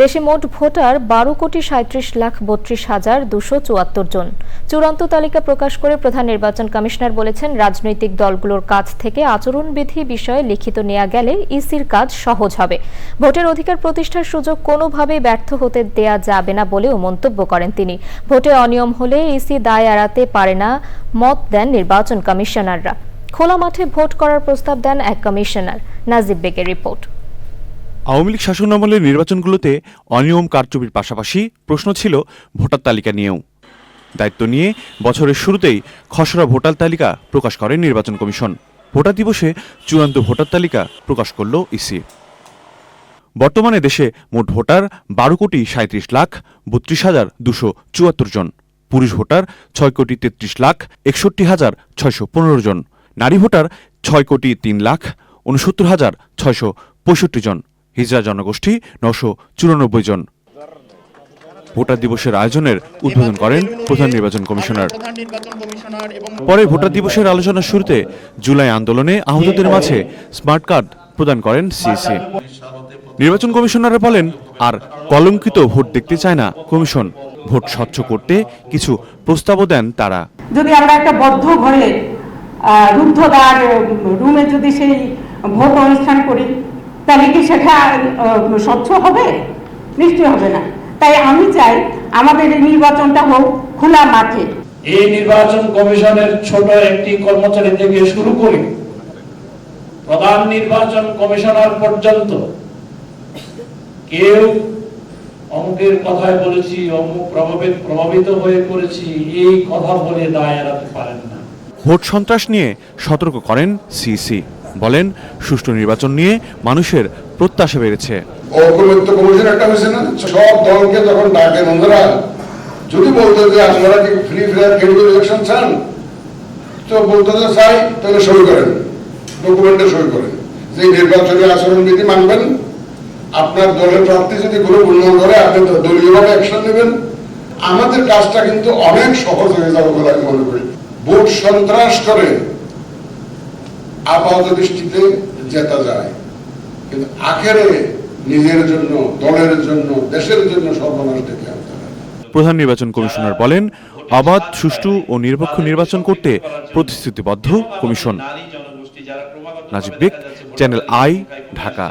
দেশে মোট ভোটার বারো কোটি সাঁত্রিশ লাখ বত্রিশ হাজার দুশো চুয়াত্তর জন। চূড়ান্ত তালিকা প্রকাশ করে প্রধান নির্বাচন কমিশনার বলেছেন, রাজনৈতিক দলগুলোর কাছ থেকে আচরণবিধি বিষয়ে লিখিত নেওয়া গেলে ইসির কাজ সহজ হবে। ভোটের অধিকার প্রতিষ্ঠার সুযোগ কোনোভাবেই ব্যর্থ হতে দেয়া যাবে না বলেও মন্তব্য করেন তিনি। ভোটে অনিয়ম হলে ইসি দায় এড়াতে পারে না মত দেন নির্বাচন কমিশনাররা। খোলা মাঠে ভোট করার প্রস্তাব দেন এক কমিশনার। নাজিব বেগের রিপোর্ট। আওয়ামী লীগ শাসনামলের নির্বাচনগুলোতে অনিয়ম কারচুপির পাশাপাশি প্রশ্ন ছিল ভোটার তালিকা নিয়েও। দায়িত্ব নিয়ে বছরের শুরুতেই খসড়া ভোটার তালিকা প্রকাশ করে নির্বাচন কমিশন। ভোটার দিবসে চূড়ান্ত ভোটার তালিকা প্রকাশ করল ইসি। বর্তমানে দেশে মোট ভোটার বারো কোটি সাঁত্রিশ লাখ, বত্রিশ হাজার দুশো চুয়াত্তর জন। পুরুষ ভোটার ছয় কোটি তেত্রিশ লাখ, একষট্টি হাজার ছয়শো পনেরো জন। নারী ভোটার ছয় কোটি তিন লাখ, উনসত্তর হাজার ছয়শো পঁয়ষট্টি জন। হিজড়া জনগোষ্ঠী নশো চুরানব্বই জন। ভোটার দিবসের আয়োজনের উদ্বোধন করেন প্রধান নির্বাচন কমিশনার। পরে ভোটার দিবসের আলোচনার শুরুতে জুলাই আন্দোলনে আহতদের মাঝে স্মার্ট কার্ড প্রদান করেন সিসি নির্বাচন কমিশনাররা বলেন, আর কলঙ্কিত ভোট দেখতে চায় না কমিশন। ভোট স্বচ্ছ করতে কিছু প্রস্তাবও দেন তারা। যদি আমরা একটা বদ্ধ ঘরে রুদ্ধদ্বার রুমে যদি সেই ভোট অনুষ্ঠান করি তাহলে কি সেটা স্বচ্ছ হবে? নিশ্চয় হবে না। তাই আমি চাই আমাদের এই নির্বাচনটা হোক খোলা মাঠে। এই নির্বাচন কমিশনের ছোট একটি কর্মচারী থেকে শুরু করে প্রধান নির্বাচন কমিশনার পর্যন্ত কেউ অমুকের কথায় বলেছি অমুক প্রভাবিত প্রভাবিত হয়ে করেছি এই কথা বলে দায় এড়াতে পারেন না। ভোট সন্ত্রাস নিয়ে সতর্ক করেন সিইসি বলেন, সুষ্ঠু নির্বাচন নিয়ে মানুষের প্রত্যাশা বেড়েছে। কমিশন একটা হয়েছে না? সব দলকে যখন ওনারা যদি বলতে যে আপনারা কি ফ্রি ইলেকশন চান, তো বলতে যে চাই, তাহলে সই করেন ডকুমেন্টে সই করেন। যে নির্বাচনী আচরণ বিধি মানবেন, আপনার দলের প্রার্থী যদি কোনো উন্নয়ন করে, আপনি অ্যাকশন নেবেন। আমাদের কাজটা কিন্তু অনেক সহজ হয়ে যাবে বলে আমি মনে করি। ভোট সন্ত্রাস করে আপাতত দৃষ্টিতে জেতা যায়। কিন্তু আখেরে নিজের জন্য, দলের জন্য, দেশের জন্য সর্বনাশ ডেকে প্রধান নির্বাচন কমিশনার বলেন অবাধ সুষ্ঠু ও নিরপেক্ষ নির্বাচন করতে প্রতিশ্রুতিবদ্ধ commission. Najib Beg, channel I, Dhaka.